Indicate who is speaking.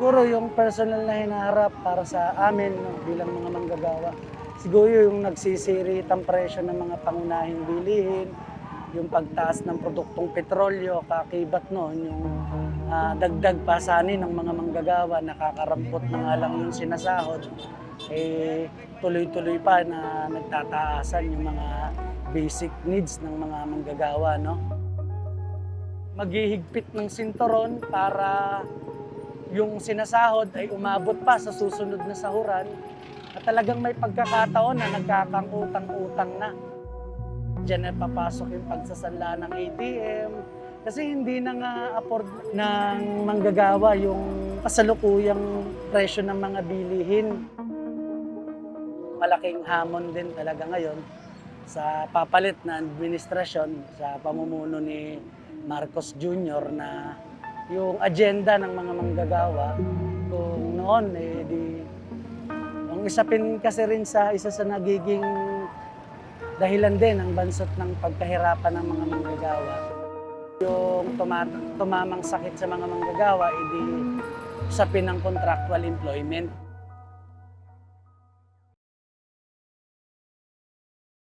Speaker 1: Siguro yung personal na hinaharap para sa amin no, bilang mga manggagawa, siguro yung nagsisirit ang presyo ng mga pangunahing bilihin, yung pagtaas ng produktong petrolyo, kakibat noon, yung ah, dagdag pasanin ng mga manggagawa, nakakarampot na nga lang yung sinasahod, eh tuloy-tuloy pa na nagtataasan yung mga basic needs ng mga manggagawa, no? Maghihigpit ng sinturon para yung sinasahod ay umabot pa sa susunod na sahuran at talagang may pagkakataon na nagkakangutang-utang na. Diyan na papasok yung pagsasanla ng ATM kasi hindi na nga afford ng manggagawa yung kasalukuyang presyo ng mga bilihin. Malaking hamon din talaga ngayon sa papalit na administrasyon sa pamumuno ni Marcos Jr. na yung agenda ng mga manggagawa kung noon eh di ang isapin kasi rin sa isa sa nagiging dahilan din ang bansot ng pagkahirapan ng mga manggagawa. Yung tuma- tumamang sakit sa mga manggagawa edi usapin ng contractual employment